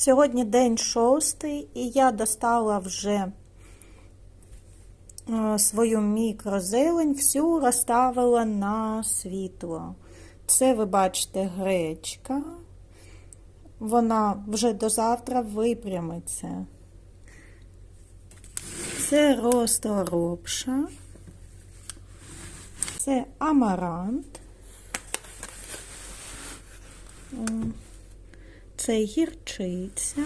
Сьогодні день шостий, і я достала вже е, свою мікрозелень, всю розставила на світло. Це ви бачите гречка. Вона вже до завтра випрямиться. Це розторопша. Це амарант. Це гірчиця,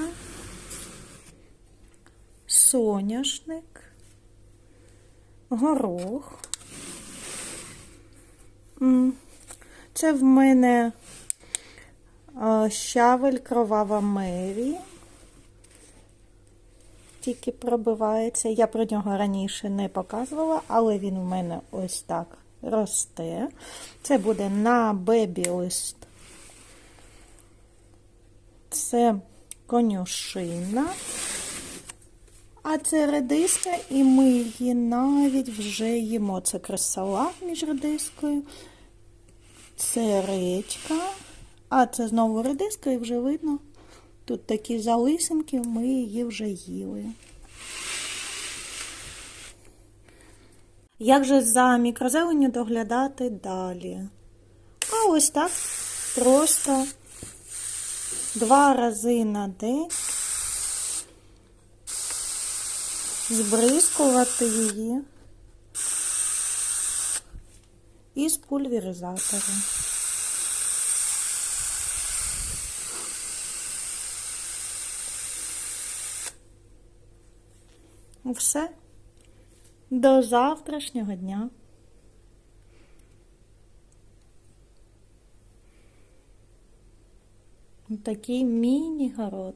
соняшник, горох. Це в мене щавель кровава Мері. Тільки пробивається. Я про нього раніше не показувала, але він у мене ось так росте. Це буде на бебі лист. Це конюшина. А це редиска, і ми її навіть вже їмо. Це кресалат між редискою. Це редька. А це знову редиска, і вже видно. Тут такі залисинки, ми її вже їли. Як же за мікрозеленню доглядати далі? А ось так просто два рази на день збризкувати її із пульверизатором. Ну, Все. До завтрашнього дня. Такий міні-город.